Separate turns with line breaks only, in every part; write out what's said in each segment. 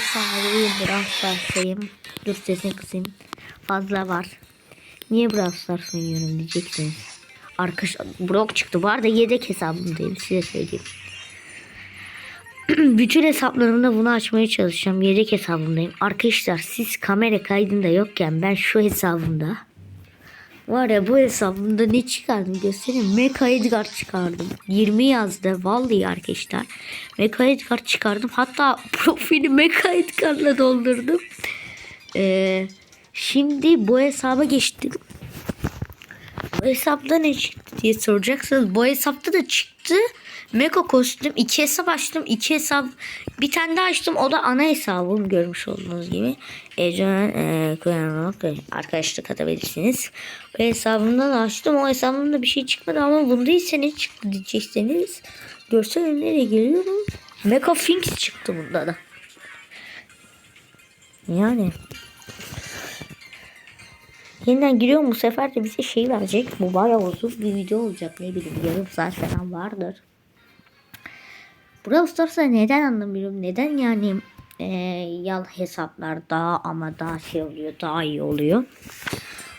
Sağlayayım Brawl Stars'tayım. Dur sesini kısayım. Fazla var. Niye Brawl Stars oynuyorum diyeceksiniz. Arkadaş Brock çıktı. Bu arada yedek hesabımdayım size söyleyeyim. Bütün hesaplarımda bunu açmaya çalışacağım. Yedek hesabımdayım. Arkadaşlar siz kamera kaydında yokken ben şu hesabımda var ya bu hesabımda ne çıkardım göstereyim. Mecha Edgar çıkardım. 20 yazdı. Vallahi arkadaşlar. Mecha Edgar çıkardım. Hatta profili Mecha Edgar'la doldurdum. Ee, şimdi bu hesaba geçtim. Bu hesapta ne çıktı diye soracaksınız. Bu hesapta da çıktı. Meko kostüm. iki hesap açtım. iki hesap. Bir tane daha açtım. O da ana hesabım görmüş olduğunuz gibi. Ecen e, Kuyanok arkadaşlık atabilirsiniz. O hesabımdan da açtım. O hesabımda bir şey çıkmadı ama bunda ise ne çıktı diyecekseniz. Görsel nereye geliyorum. Meko Finks çıktı bunda da. Yani Yeniden giriyorum bu sefer de bize şey verecek. Bu bayağı uzun bir video olacak. Ne bileyim yarım saat falan vardır. Brawl Stars'a neden anlamıyorum. Neden yani e, yal hesaplar daha ama daha şey oluyor. Daha iyi oluyor.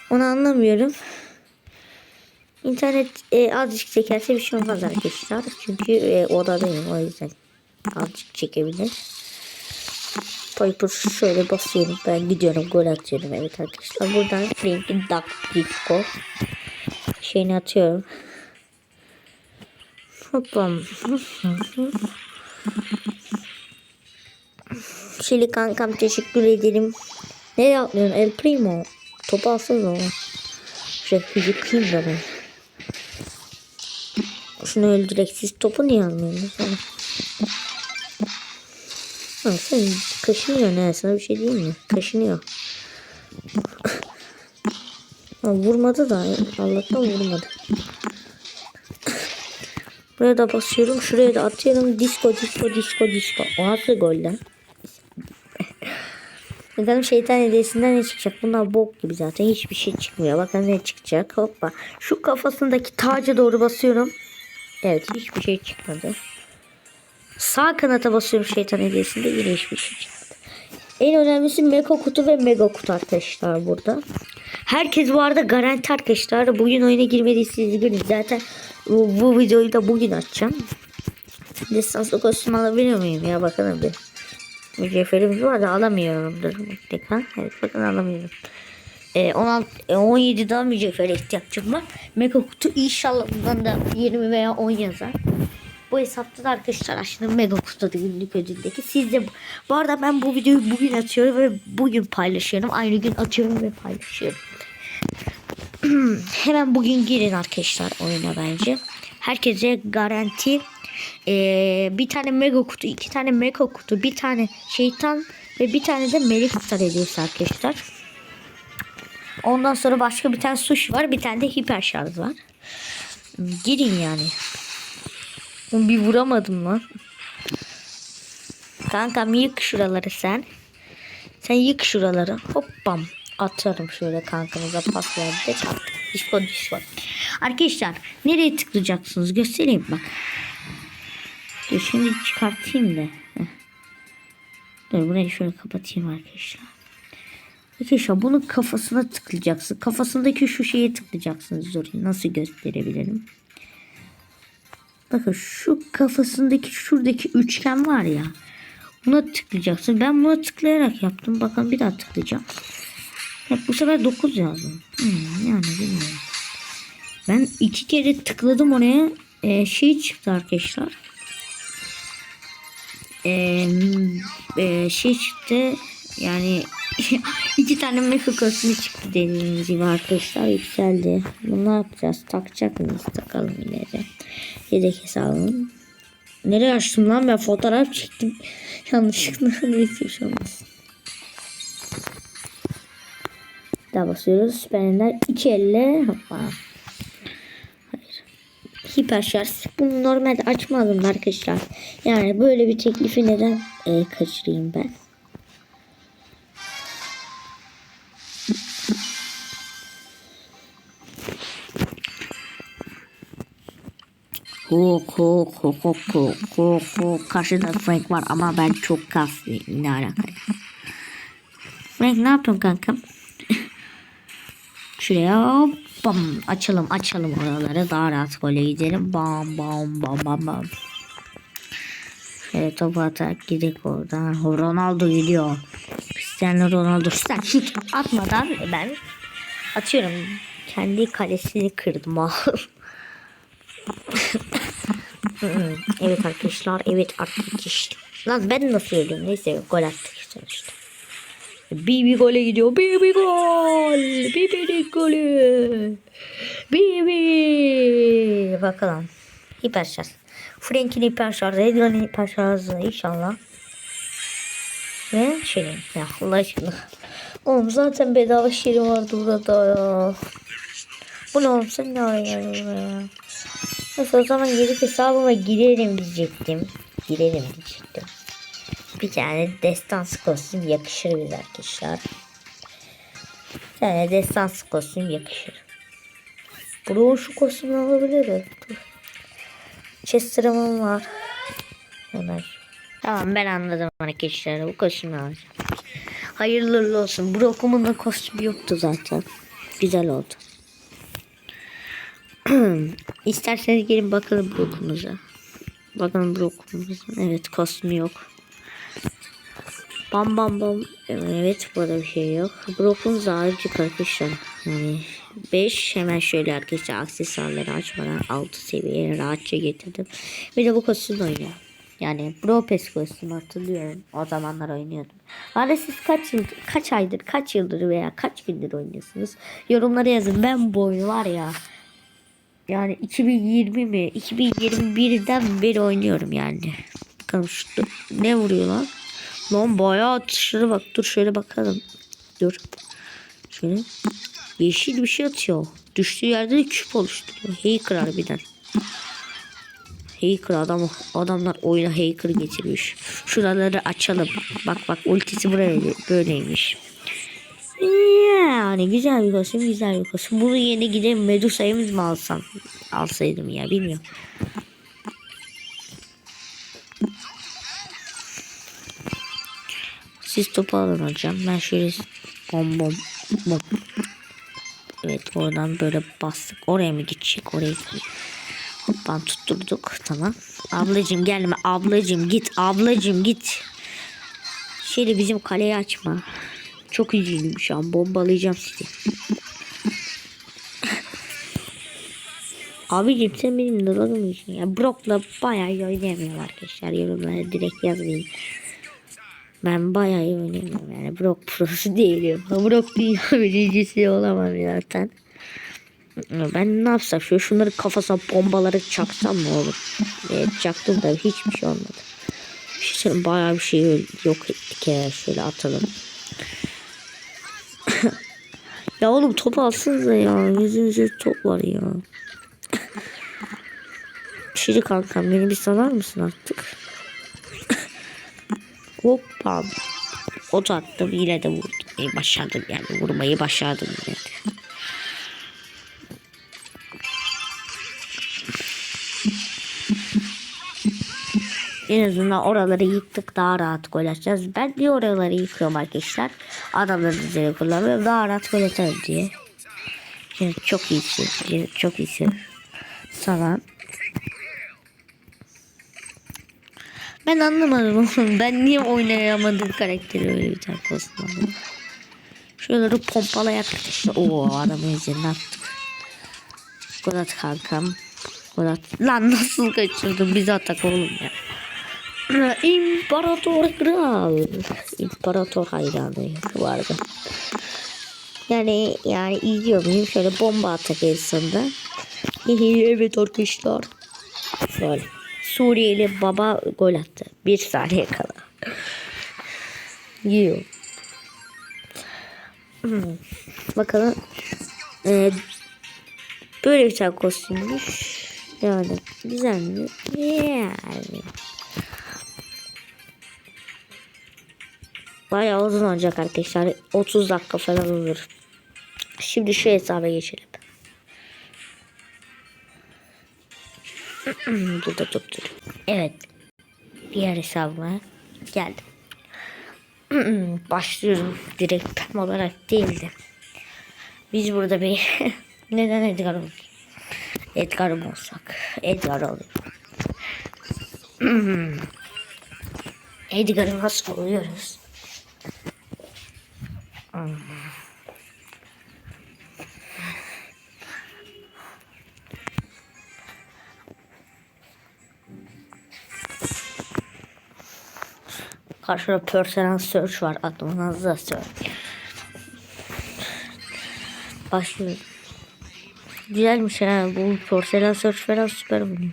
Onu anlamıyorum. İnternet e, azıcık çekerse bir şey olmaz arkadaşlar. Çünkü e, odadayım o yüzden azıcık çekebilir. Piper şöyle basıyorum. Ben gidiyorum gol atıyorum. Evet arkadaşlar. Buradan Frank'in Duck Disco şeyini atıyorum. Hoppam. Şili kankam teşekkür ederim. Ne yapıyorsun El Primo? Topu alsana. Şöyle yıkayım da ben. Şunu öldürek. Siz topu niye almıyorsunuz? Sen kaşınıyor ne? Sana bir şey diyeyim mi? Kaşınıyor. vurmadı da. Allah'tan vurmadı. Buraya da basıyorum. Şuraya da atıyorum. Disco, disco, disco, disco. O nasıl gol lan? Bakalım şeytan hediyesinden ne çıkacak? Bunlar bok gibi zaten. Hiçbir şey çıkmıyor. Bakın ne çıkacak. Hoppa. Şu kafasındaki taca doğru basıyorum. Evet hiçbir şey çıkmadı. Sağ kanata basıyorum şeytan hediyesinde yine hiçbir şey çıkmadı. En önemlisi mega kutu ve mega kutu arkadaşlar burada. Herkes bu arada garanti arkadaşlar. Bugün oyuna girmediyseniz üzgünüz. Zaten bu, bu videoyu da bugün açacağım. Destanslı kostüm alabiliyor muyum ya bakalım bir. Mücevherimiz var da alamıyorumdur mutlaka. Evet bakın alamıyorum. Ee, 16, e, 17 daha mücevhere ihtiyacım var. Mega kutu inşallah bundan da 20 veya 10 yazar. Bu hesapta da arkadaşlar açtığım mega kutuda günlük ödüldeki. Siz de bu arada ben bu videoyu bugün atıyorum ve bugün paylaşıyorum. Aynı gün atıyorum ve paylaşıyorum. Hemen bugün girin arkadaşlar oyuna bence. Herkese garanti ee, bir tane mega kutu, iki tane mega kutu, bir tane şeytan ve bir tane de melek star hediyesi arkadaşlar. Ondan sonra başka bir tane sushi var, bir tane de hiper şarj var. Girin yani. Bir vuramadım lan. Kankam yık şuraları sen. Sen yık şuraları. Hoppam. Atarım şöyle kankamıza pas verdi. Disco disco. Arkadaşlar nereye tıklayacaksınız göstereyim bak. Dur şimdi çıkartayım da. Heh. Dur burayı şöyle kapatayım arkadaşlar. Arkadaşlar bunun kafasına tıklayacaksın. Kafasındaki şu şeye tıklayacaksınız. Dur nasıl gösterebilirim. Bakın şu kafasındaki şuradaki üçgen var ya. Buna tıklayacaksın. Ben buna tıklayarak yaptım. Bakın bir daha tıklayacağım. Hep bu sefer 9 yazdım. Hmm, yani bilmiyorum. Ben iki kere tıkladım oraya. Ee, şey çıktı arkadaşlar. Ee, e, şey çıktı. Yani iki tane mecha kostümü çıktı dediğimiz gibi arkadaşlar yükseldi. Bunu ne yapacağız? Takacak mıyız? Takalım ileri. Yedek hesabım. Nereye açtım lan ben fotoğraf çektim. Yanlışlıkla neyse bir şey. Daha basıyoruz. Süperler iki elle. Hoppa. Hayır. Hiper şarj. Bunu normalde açmadım arkadaşlar. Yani böyle bir teklifi neden e, kaçırayım ben? Huk huk huk huk huk huk huk. Karşıda Frank var ama ben çok kaslıyım. Ne alaka? Frank ne yapıyorsun kankam? Şuraya bam açalım açalım oraları daha rahat gole gidelim. Bam bam bam bam bam. Evet topu atarak gidelim oradan. Ronaldo gidiyor. Cristiano Ronaldo sen şut atmadan ben atıyorum. Kendi kalesini kırdım. evet arkadaşlar evet arkadaşlar. Lan ben nasıl ölüyorum neyse gol attık sonuçta. Bibi gole gidiyor. Bibi gol. Bibi'nin golü. Bibi. Bakalım. Hiper şarj. Frank'in hiper şarjı. Edgar'ın hiper şarjı inşallah. Ve Şirin. Ya Allah aşkına. Oğlum zaten bedava Şirin vardı burada ya. Bu ne oğlum sen ne geldin buraya? Neyse o zaman geri hesabıma girerim diyecektim. Girerim diyecektim. Bir tane destans kostüm yakışır bize arkadaşlar. Bir tane destans kostüm yakışır. Bro şu kostümü alabilirim. Dur. Chester'ımın var. Hemen. Tamam ben anladım arkadaşlar. Bu kostümü alacağım. Hayırlı olsun. Brock'umun da kostümü yoktu zaten. Güzel oldu. İsterseniz gelin bakalım Brock'umuza. Bakalım Brock'umuzun. Evet kostümü yok. Bam bam bam. Evet burada bir şey yok. Brock'un zarcık arkadaşlar. Yani 5 hemen şöyle arkadaşlar aksesuarları açmadan 6 seviyeye rahatça getirdim. Bir de bu kostüm oynuyor. Yani Bro Pass kostüm hatırlıyorum. O zamanlar oynuyordum. Hala siz kaç yıl, kaç aydır, kaç yıldır veya kaç gündür oynuyorsunuz? Yorumlara yazın. Ben bu oyunu var ya yani 2020 mi 2021'den beri oynuyorum yani. Bakalım şu ne vuruyor lan? Lan bayağı atışları bak. Dur şöyle bakalım. Dur. Şöyle. Yeşil bir şey atıyor. Düştüğü yerde de küp oluşturuyor. Hacker harbiden. Hacker adam adamlar oyuna hacker getirmiş. Şuraları açalım. Bak bak ultisi buraya böyleymiş. Yani güzel bir kostüm güzel bir kostüm. Bunu yeni gidip Medusa'yı mı alsam? Alsaydım ya bilmiyorum. Siz topu alın hocam. Ben şöyle bom bom bom. Evet oradan böyle bastık. Oraya mı gidecek? Oraya gidecek. Tutturduk. Tamam. Ablacım gelme. Ablacım git. Ablacım git. Şöyle bizim kaleyi açma. Çok üzüldüm şu an. Bombalayacağım sizi. Abicim sen benim mı geçiyorsun ya? Brock'la bayağı iyi oynayamıyorum arkadaşlar. Yorumlara direkt yazmayın. Ben bayağı iyi oynayamıyorum yani. Brock prosu değilim. Brock dünya birincisi olamam zaten. Ben ne yapsam? Şöyle şunları kafasına bombaları çaksam mı olur? Evet çaktım da hiçbir şey olmadı. Bir şey bayağı bir şey yok ettik ya. Şöyle atalım. Ya oğlum top alsınıza ya. Yüzünüzde top var ya. Şiri kankam beni bir salar mısın artık? Hoppa. Ot attım yine de vurdum. E, başardım yani vurmayı başardım yine de. En azından oraları yıktık daha rahat gol atacağız. Ben bir oraları yıkıyorum arkadaşlar. Adamları üzerine kullanıyorum daha rahat gol atarım diye. Şimdi çok iyisin. Çok iyisin. Sana. Ben anlamadım. Ben niye oynayamadım karakteri öyle bir tane kostüm Şuraları pompalayak. Oo adamı üzerine attık. Gol at kankam. Gol at. Lan nasıl kaçırdım? Bizi atak oğlum ya. İmparator kral. İmparator hayranı vardı. Yani yani izliyor muyum? Şöyle bomba atak esasında. evet arkadaşlar. Şöyle. Suriyeli baba gol attı. Bir saniye kala. Yiyor. Hmm. Bakalım. Ee, böyle bir tane kostümmüş. Yani güzel mi? Yani. Bayağı uzun olacak arkadaşlar. 30 dakika falan olur. Şimdi şu hesaba geçelim. Burada dur. Evet. Diğer hesabıma geldim. Başlıyorum. Direkt tam olarak değildi. Biz burada bir neden Edgar olsun? Edgar'ım olsak. Edgar olayım. Edgar'ı nasıl oluyoruz? Karşıda personal search var. Aklınızda search. Başlıyorum. Güzelmiş ha. Bu porselen search falan süper buluyor.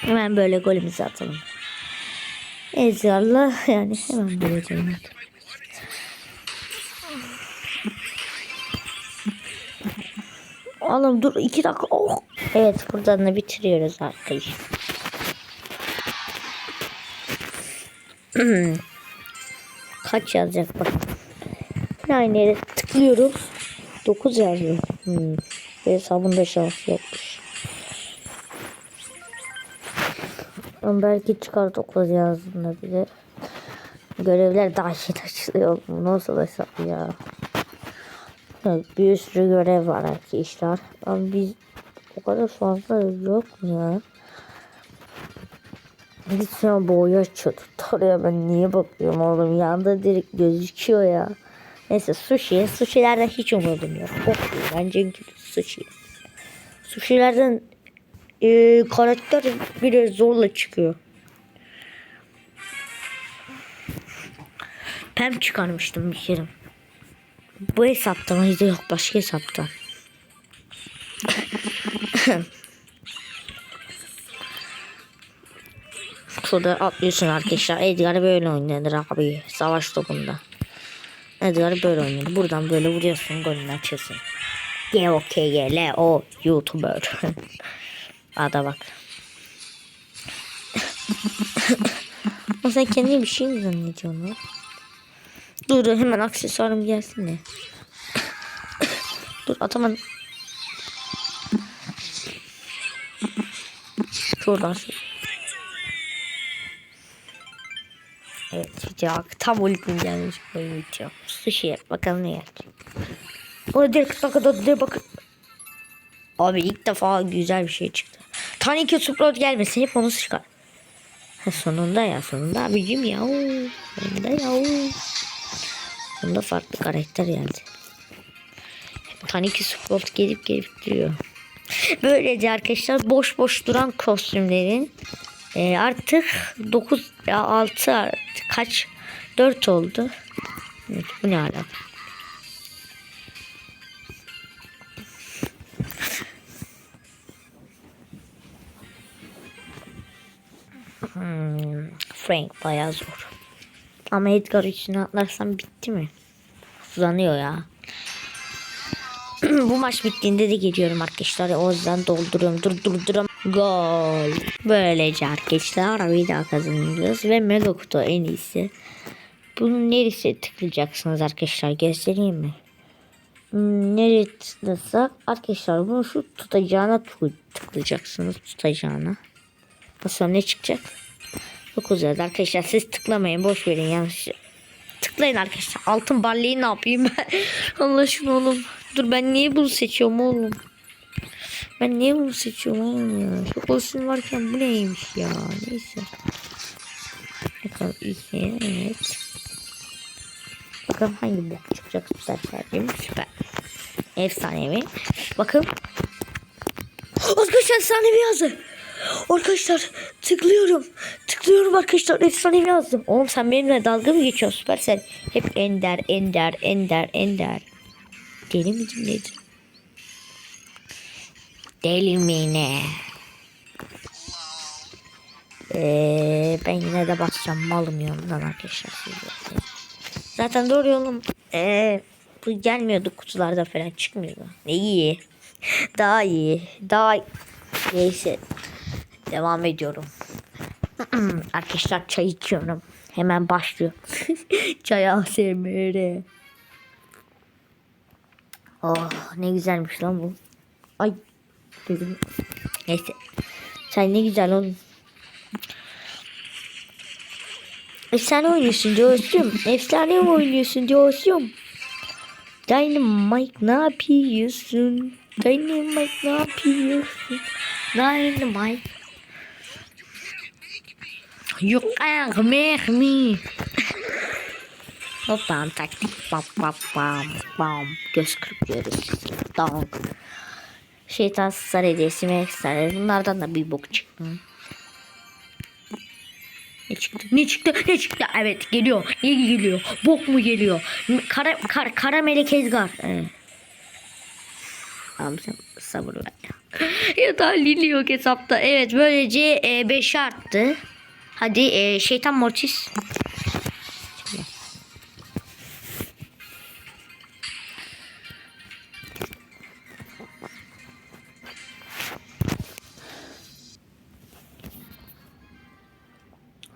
Hemen böyle golümüzü atalım. Ezgar'la yani hemen böyle atalım. Oğlum dur iki dakika. Oh. Evet buradan da bitiriyoruz arkadaşlar. Kaç yazacak bak. Aynı yere tıklıyoruz. 9 yazıyor. Hmm. Hesabında şans yokmuş. Ama belki çıkar 9 yazdığında bile. Görevler daha yeni açılıyor. Bu nasıl hesap ya? Bir sürü görev var arkadaşlar. Ama biz o kadar fazla yok mu ya? An boyu açıyordu. Oraya ben niye bakıyorum oğlum? Yanda direkt gözüküyor ya. Neyse sushi. Sushi'lerden hiç umudum yok. Çok iyi. Bence sushi. Sushi'lerden e, karakter bile zorla çıkıyor. Pem çıkarmıştım bir kere. Bu hesapta mıydı yok başka hesapta. Şurada atlıyorsun arkadaşlar. Edgar böyle oynanır abi. Savaş topunda. Edgar böyle oynuyor. Buradan böyle vuruyorsun golünü açıyorsun. G O K G L O YouTuber. Ada bak. o sen kendine bir şey mi zannediyorsun? Dur hemen aksesuarım gelsin de. dur atamadım. Şuradan şu. Evet video tam ultim gelmiş bu video. Sushi bakalım ne gelecek. O direkt dakikada direkt bakın. Abi ilk defa güzel bir şey çıktı. Tane iki Sprout gelmesin hep onu çıkar. Ha, sonunda ya sonunda abicim ya. Sonunda ya. Sonunda farklı karakter geldi. Taniki Sprout gelip gelip duruyor. Böylece arkadaşlar boş boş duran kostümlerin e, artık 9 6 kaç 4 oldu. Evet, bu ne alaka? Frank bayağı zor. Ama Edgar içine atlarsam bitti mi? Uzanıyor ya. Bu maç bittiğinde de geliyorum arkadaşlar. O yüzden dolduruyorum. Dur durduram. Gol. Böylece arkadaşlar bir daha kazanıyoruz. Ve mega kutu en iyisi. Bunun neresi tıklayacaksınız arkadaşlar göstereyim mi? Hmm, nereye tıklasak arkadaşlar bunu şu tutacağına tıklayacaksınız tutacağına. Bakalım ne çıkacak? Çok güzel arkadaşlar siz tıklamayın boş verin yanlış. Tıklayın arkadaşlar altın balleyi ne yapayım ben? Allah aşkına oğlum. Dur ben niye bunu seçiyorum oğlum? Ben niye bunu seçiyorum oğlum ya? Şu kostüm varken bu neymiş ya? Neyse. Bakalım evet. Bakalım hangi bok çıkacak süper sergim süper. Efsanevi. Bakın. Arkadaşlar efsanevi yazdı. Arkadaşlar tıklıyorum. Tıklıyorum arkadaşlar efsanevi yazdım. Oğlum sen benimle dalga mı geçiyorsun Süpersel? Hep ender ender ender ender. Deli midir nedir? Deli mi ne? Ee, ben yine de basacağım malım yanından arkadaşlar. Zaten doğru yolum. Ee, bu gelmiyordu kutularda falan çıkmıyordu. Ne iyi. Daha iyi. Daha neyse. Devam ediyorum. arkadaşlar çay içiyorum. Hemen başlıyor. çay ASMR. Oh ne güzelmiş lan bu. Ay dedim. Neyse. Sen ne güzel oğlum. Efsane oynuyorsun Coş'cum. Efsane oynuyorsun Coş'cum? Dynamite ne yapıyorsun? Dynamite ne yapıyorsun? Dynamite. You can't make me. Hoppa taktik bam bam bam bam göz kırpıyoruz. Dong. Şeytan sar hediyesi mi ekstra bunlardan da bir bok çıktı. Ne çıktı? Ne çıktı? Ne çıktı? Evet geliyor. Ne geliyor? Bok mu geliyor? Kara, kar, kara melek Edgar. Evet. Tamam sabır ver ya. ya da Lili yok hesapta. Evet böylece 5 arttı. Hadi e, şeytan mortis.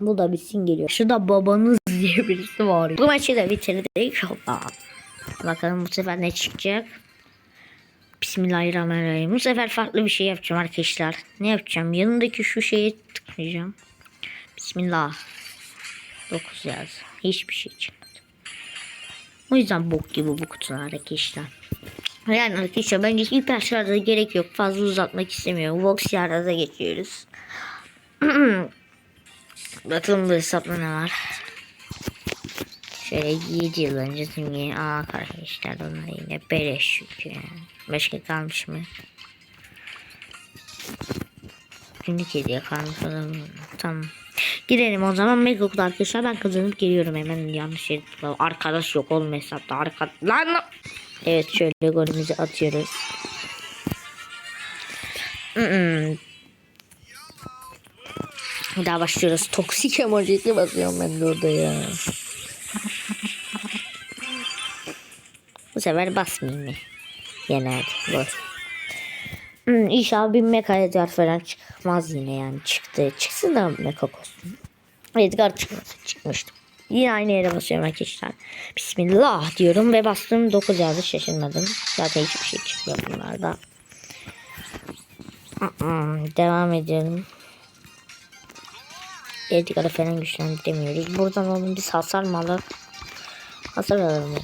Bu da bitsin geliyor. Şurada babanız diye birisi var. Bu maçı da bitirdik. Hoppa. Bakalım bu sefer ne çıkacak. Bismillahirrahmanirrahim. Bu sefer farklı bir şey yapacağım arkadaşlar. Ne yapacağım? Yanındaki şu şeye tıklayacağım. Bismillah. 9 yaz. Hiçbir şey çıkmadı. O yüzden bok gibi bu kutular arkadaşlar. Yani arkadaşlar bence hiper şarja gerek yok. Fazla uzatmak istemiyorum. Vox yarada geçiyoruz. Bakalım bu hesapta ne var. Şöyle 7 yıl önce simgeyi aa arkadaşlar onlar yine beleş çünkü. Başka kalmış mı? Günlük hediye kalmış olabilir. Tamam. Girelim o zaman mega kutu arkadaşlar ben kazanıp geliyorum hemen yanlış tıkladım. Arkadaş yok oğlum hesapta arka lan Evet şöyle golümüzü atıyoruz. Bir daha başlıyoruz. Toksik emojisi basıyorum ben de orada ya. Bu sefer basmayayım mı? Genelde boş. Hmm, inşallah bir Edgar falan çıkmaz yine yani çıktı. Çıksın da mecha kostüm. Edgar çıkmasın çıkmıştı. Yine aynı yere basıyorum arkadaşlar. Bismillah diyorum ve bastım 9 yazdı şaşırmadım. Zaten hiçbir şey çıkmıyor bunlarda. Devam edelim. Edgar'ı falan güçlendiremiyoruz. Buradan oğlum biz hasar mı alır? Hasar alalım. oğlum.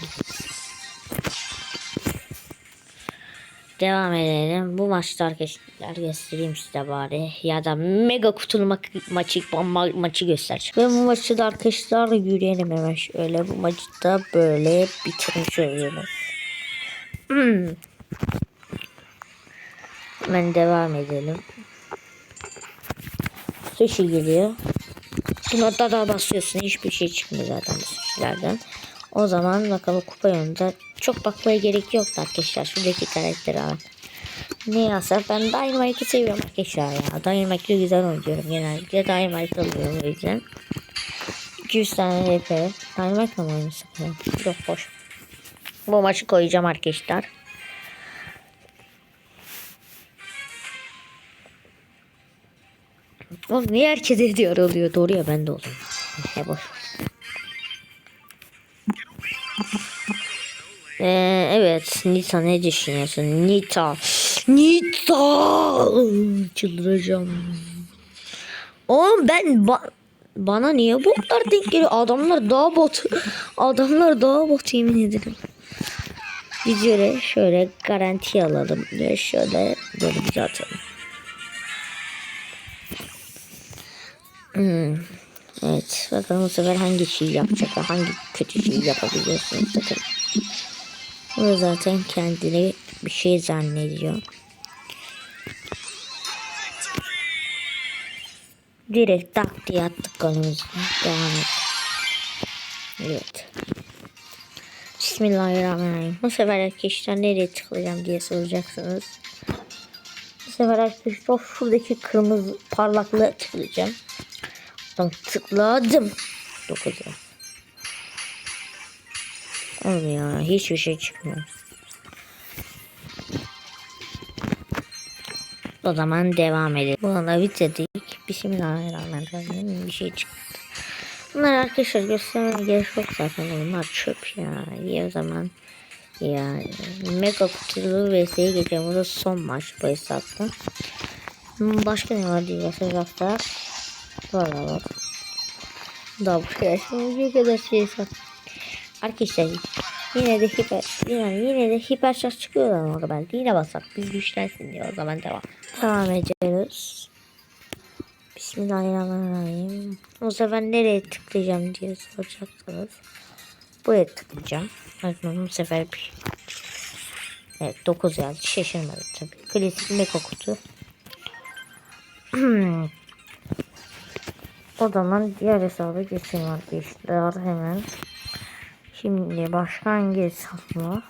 Devam edelim. Bu maçta arkadaşlar göstereyim size bari. Ya da mega kutulu ma- maçı ma- maçı göstereceğim. Ve bu maçı da arkadaşlar yürüyelim hemen şöyle. Bu maçı da böyle bitirmiş oluyoruz. Hmm. Hemen devam edelim. Sushi geliyor. Buna da daha basıyorsun. Hiçbir şey çıkmıyor zaten bu sushilerden. O zaman bakalım kupa yolunda çok bakmaya gerek yok arkadaşlar. Şuradaki karakteri al. Ne yazar? Ben Dynamite'ı seviyorum arkadaşlar ya. Dynamite'ı güzel oynuyorum genellikle. Dynamite alıyorum o yüzden. 200 tane RP. Dynamite'la mı oynasak ya? Yok boş. Bu maçı koyacağım arkadaşlar. Oğlum niye herkes ediyor oluyor? Doğru ya ben de oldum. He boş. Ee, evet Nita ne düşünüyorsun? Nita. Nita. Çıldıracağım. Oğlum ben ba- bana niye botlar denk geliyor? Adamlar daha bot. Adamlar daha bot yemin ederim. Biz şöyle, garanti alalım. Ve şöyle bir atalım. Hmm. Evet. Bakalım bu sefer hangi şeyi yapacak? Hangi kötü şeyi yapabiliyorsunuz? Bakın. O zaten kendini bir şey zannediyor. Direkt tak diye attık kanımızı. Devam et. Evet. Bismillahirrahmanirrahim. Bu sefer arkadaşlar nereye tıklayacağım diye soracaksınız. Bu sefer arkadaşlar şuradaki kırmızı parlaklığa tıklayacağım. Tamam tıkladım. 9 Olmuyor. Hiçbir şey çıkmıyor. O zaman devam edelim. Buna bitirdik. Bismillahirrahmanirrahim. Bir şey çıktı. Bunlar arkadaşlar göstermeye gerek yok zaten. Bunlar çöp ya. İyi o zaman. Yani mega kutulu vs'ye geçeceğim. Bu da son maç bu hesapta. Başka ne var diye hesapta? Valla bak. Daha buraya şimdi bir kadar şey hesap. Arkadaşlar yine de hiper yine, yine de hiper şarj çıkıyor lan orada belki. Yine basak. Biz güçlensin diye o zaman devam. Devam ediyoruz. Bismillahirrahmanirrahim. O sefer nereye tıklayacağım diye soracaksınız. Buraya tıklayacağım. Bakın bu sefer bir. Evet 9 yazdı. Şaşırmadım tabii. Klasik meka kutu. o zaman diğer hesaba geçeyim arkadaşlar hemen. Şimdi başka hangi hesap var?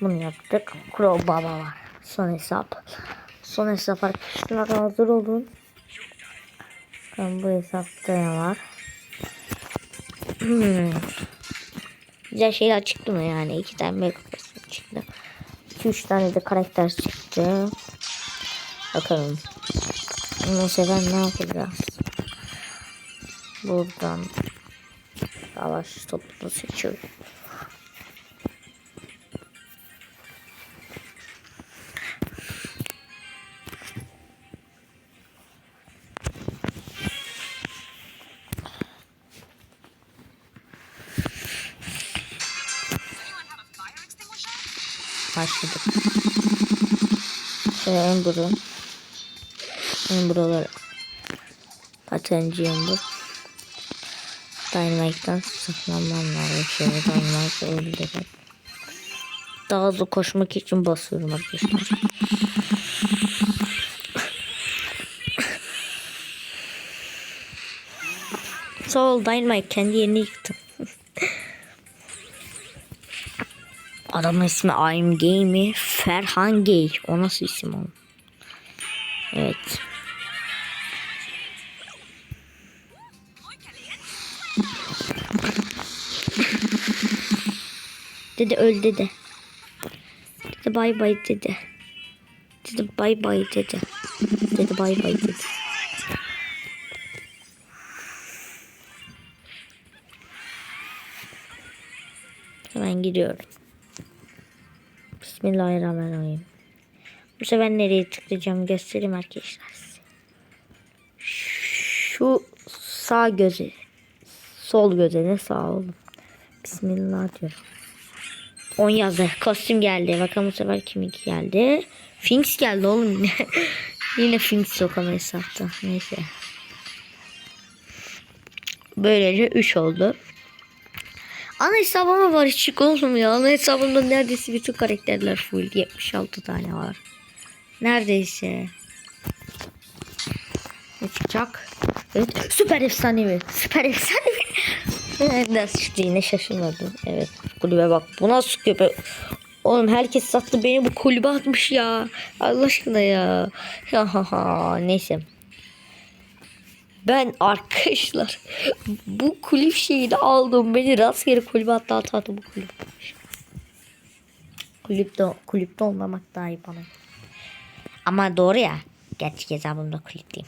Bunu yaptık. Crow Baba var. Son hesap. Son hesap arkadaşlar hazır olun. Ben bu hesapta ne var? Hmm. Güzel şeyler çıktı mı yani? iki tane mega çıktı. 2-3 tane de karakter çıktı. Bakalım. Sefer ne yapacağız? Buradan savaş topunu seçiyorum. Başladık. Şöyle Ember'ı. Ember'ları. Patenci Ember. Dynamite'dan saklanmam lazım. Şöyle Dynamite öldürürüm. Daha hızlı koşmak için basıyorum arkadaşlar. Sağ ol Dynamite kendi yerini yıktım. Adamın ismi I'm Gamey Ferhan Gay. O nasıl isim oğlum? Evet. Dede öl dede. Dede bay bay dede. Dede bay bay dede. Dede bay bay dede. Hemen gidiyorum. Bismillahirrahmanirrahim. Bu sefer nereye tıklayacağım göstereyim arkadaşlar. Şu sağ göze. Sol göze ne sağ olun. Bismillah diyorum. 10 yazdı. Kostüm geldi. Bakalım bu sefer kiminki geldi. Finks geldi oğlum yine. Finks yok ama hesapta. Neyse. Böylece 3 oldu. Ana hesabıma var çık oğlum ya. Ana hesabımda neredeyse bütün karakterler full. 76 tane var. Neredeyse. Ne çıkacak? Evet. Süper efsanevi. Süper efsanevi. Nasıl çıktı yine şaşırmadım. Evet. Kulübe bak. Bu nasıl köpek? Oğlum herkes sattı beni bu kulübe atmış ya. Allah aşkına ya. Ya ha ha. Neyse. Ben arkadaşlar bu kulüp şeyini aldım. Beni rastgele kulübe hatta atadı bu kulüp. Kulüpte, kulüpte olmamak daha iyi bana. Ama doğru ya. Gerçek hesabımda kulüpteyim.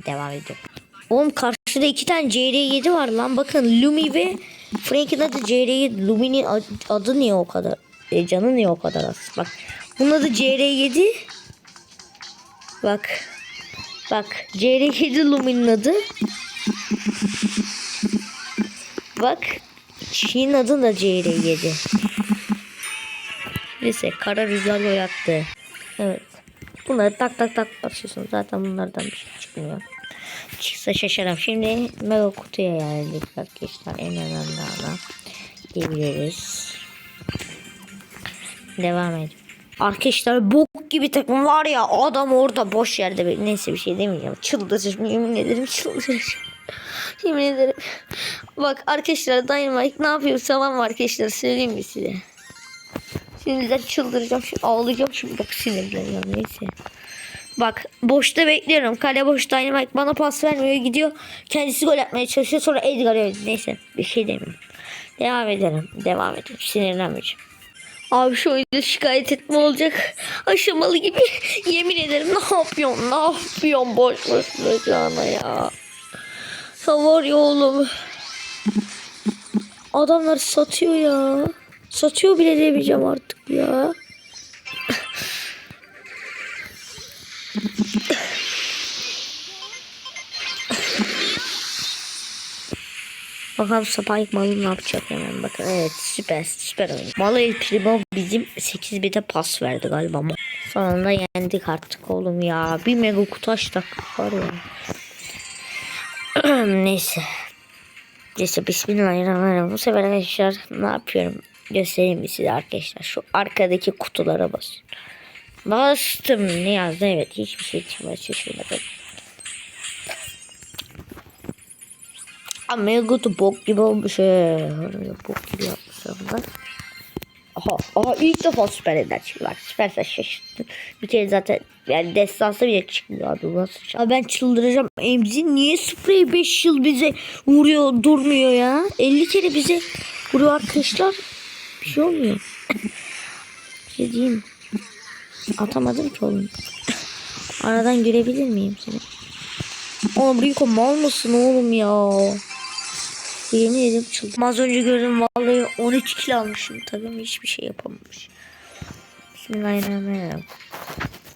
Devam ediyorum. Oğlum karşıda iki tane CR7 var lan. Bakın Lumi ve Frank'in adı CR7. Lumi'nin ad- adı niye o kadar? E, canı niye o kadar az? Bak. Bunun adı CR7. Bak. Bak. CR7 Lumi'nin adı. Bak. Çin adı da CR7. Neyse kara rüzgar yattı. Evet. Bunları tak tak tak basıyorsun. Zaten bunlardan bir şey çıkmıyor. Çıksa şaşırırım. Şimdi mega kutuya geldik arkadaşlar. En önemli ana. Diyebiliriz. Devam edelim. Arkadaşlar bok gibi takım var ya adam orada boş yerde bir neyse bir şey demeyeceğim. Çıldıracağım yemin ederim çıldıracağım. yemin ederim. Bak arkadaşlar Dynamite ne yapıyor tamam arkadaşlar söyleyeyim mi size. Sinirden çıldıracağım şimdi ağlayacağım şimdi bak sinirleniyorum neyse. Bak boşta bekliyorum. Kale boş Dynamite bana pas vermiyor gidiyor. Kendisi gol atmaya çalışıyor sonra Edgar öldü. Neyse bir şey demiyorum. Devam edelim. Devam edelim. Sinirlenmeyeceğim. Abi şu oyunda şikayet etme olacak. Aşamalı gibi. Yemin ederim ne yapıyorsun? Ne yapıyorsun? Boş boş bırakana ya. Ya var ya oğlum. Adamlar satıyor ya. Satıyor bile demeyeceğim artık ya. Bakalım Spike malı ne yapacak hemen bakın. Evet süper süper oyun. Malı El Primo bizim 8 bite pas verdi galiba. Sonunda yendik artık oğlum ya. Bir mega kutu açtık var ya. Neyse. Neyse bismillahirrahmanirrahim. Bu sefer arkadaşlar ne yapıyorum? Göstereyim size arkadaşlar. Şu arkadaki kutulara basın. Bastım. Ne yazdı? Evet hiçbir şey çıkmadı. Şaşırmadım. Ama Megato bok gibi olmuş. He. Bok gibi yapmışlar bunlar. Aha, aha ilk defa süper eder çıktı. Bak süperse şaşırttım. Bir kere zaten yani destansı bile çıkmıyor abi. Nasıl çık- Abi ben çıldıracağım. Emzi niye sprey 5 yıl bize vuruyor durmuyor ya. 50 kere bize vuruyor arkadaşlar. Bir şey olmuyor. bir şey diyeyim. Atamadım ki oğlum. Aradan görebilir miyim seni? Oğlum Rico mal mısın oğlum ya? Yemin ederim çıldırdım. Az önce gördüm vallahi 13 kilo almışım. Tabii hiçbir şey yapamamış. Bismillahirrahmanirrahim.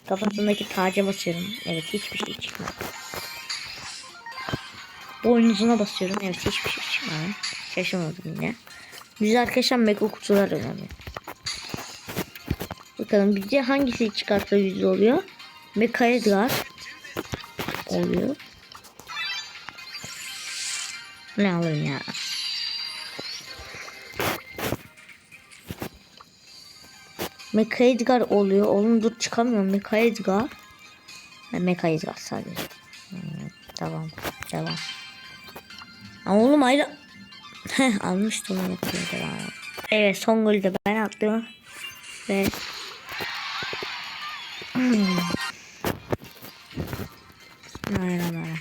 Kafasındaki taca basıyorum. Evet hiçbir şey çıkmadı. Boynuzuna basıyorum. Evet hiçbir şey çıkmadı. Şaşırmadım yine. Biz arkadaşlar mega kutular önemli. Bakalım bize hangisi çıkarsa yüzü oluyor. Mecha Edgar oluyor. Ne alayım ya? Mecha Edgar oluyor. Oğlum dur çıkamıyorum. Mecha Edgar. Ha, Mecha Edgar sadece. Hmm, tamam. Devam. Ama oğlum ayrı. Heh almıştım. Evet son golü de ben attım. Ve. Aynen öyle.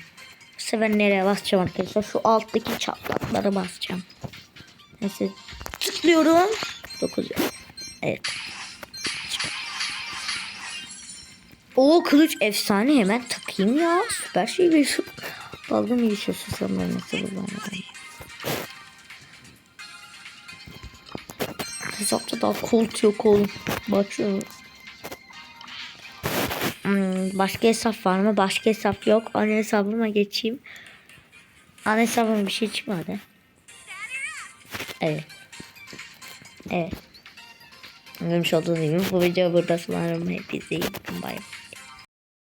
Bu sefer nereye basacağım arkadaşlar? Şu alttaki çatlakları basacağım. Neyse tıklıyorum. 9 Evet. O kılıç efsane hemen takayım ya. Süper şey bir şu. Dalga mı geçiyorsun sen ben nasıl yani. Hesapta daha kolt yok oğlum. Bakıyorum. Hmm, başka hesap var mı? Başka hesap yok. Ana hesabıma geçeyim. Ana hesabıma bir şey çıkmadı. Evet. Evet. Görmüş olduğunuz gibi bu video burada sonlanır. Hepinize iyi bakın. Bye.